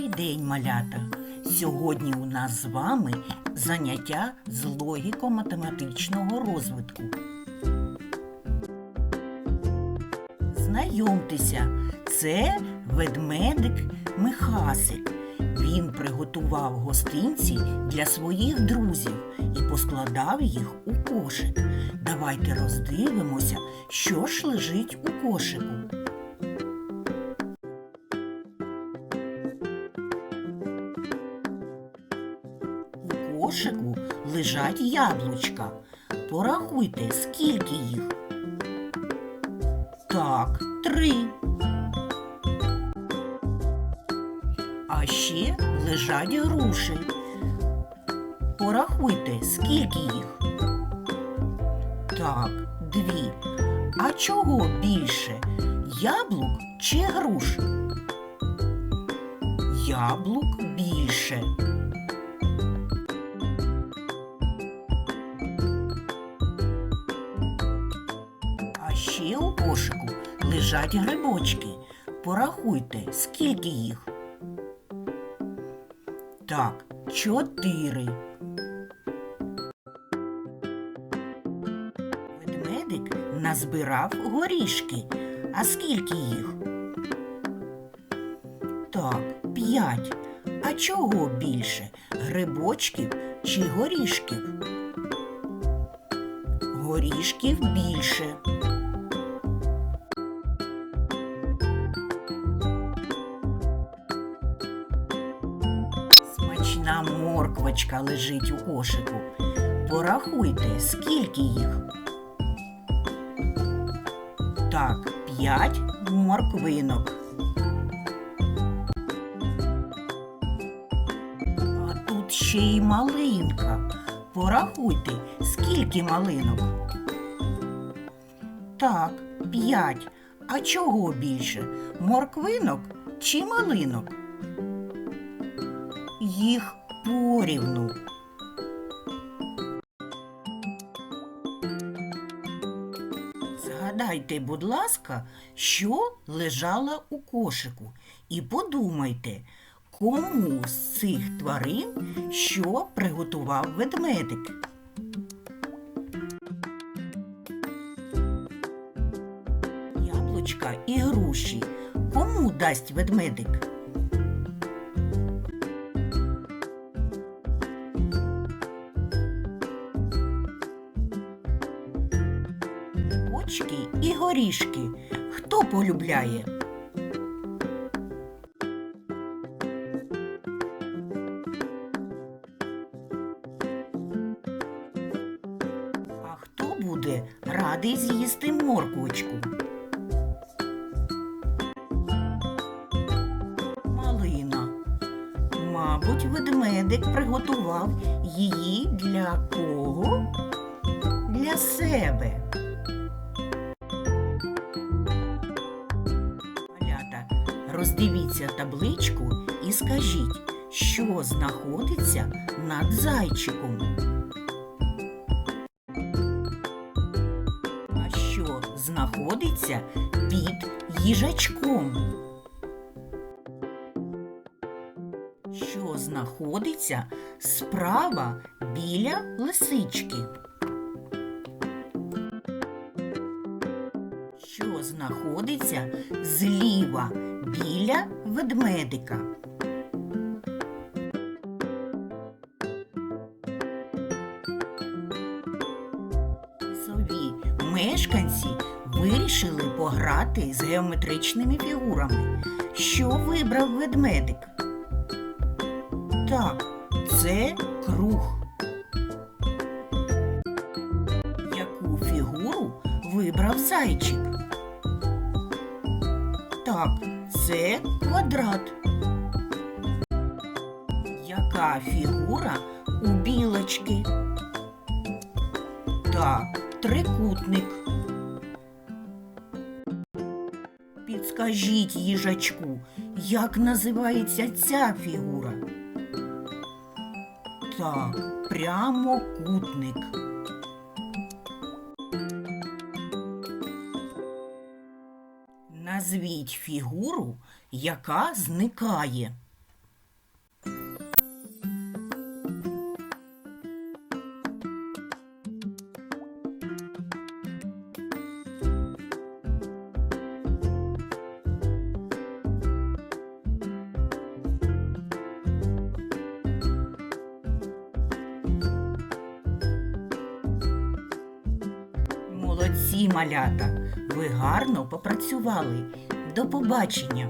Добрий день, малята! Сьогодні у нас з вами заняття з логіко-математичного розвитку. Знайомтеся, це ведмедик Михасик. Він приготував гостинці для своїх друзів і поскладав їх у кошик. Давайте роздивимося, що ж лежить у кошику. Кошику лежать яблучка. Порахуйте, скільки їх. Так, три. А ще лежать груші. Порахуйте, скільки їх. Так, дві. А чого більше? Яблук чи груш? Яблук більше. Лежать грибочки. Порахуйте, скільки їх. Так, чотири. Ведмедик назбирав горішки. А скільки їх? Так, п'ять. А чого більше? Грибочків чи горішків? Горішків більше. Смачна морквочка лежить у кошику. Порахуйте, скільки їх. Так, п'ять морквинок. А тут ще й малинка. Порахуйте, скільки малинок. Так, п'ять. А чого більше? Морквинок чи малинок? Їх порівну. Згадайте, будь ласка, що лежало у кошику, і подумайте, кому з цих тварин що приготував ведмедик. Яблучка і груші. Кому дасть ведмедик? Очки і горішки. Хто полюбляє? А хто буде радий з'їсти морквочку? Мабуть, ведмедик приготував її для кого? Для себе. Роздивіться табличку і скажіть, що знаходиться над зайчиком. А що знаходиться під їжачком? Що знаходиться справа біля лисички? Що знаходиться зліва біля ведмедика? Лісові мешканці вирішили пограти з геометричними фігурами. Що вибрав ведмедик? Так, це круг. Яку фігуру вибрав зайчик? Так, це квадрат. Яка фігура у білочки? Так, трикутник. Підскажіть їжачку, як називається ця фігура? Так, прямокутник. Назвіть фігуру, яка зникає. Молодці, малята! Ви гарно попрацювали. До побачення!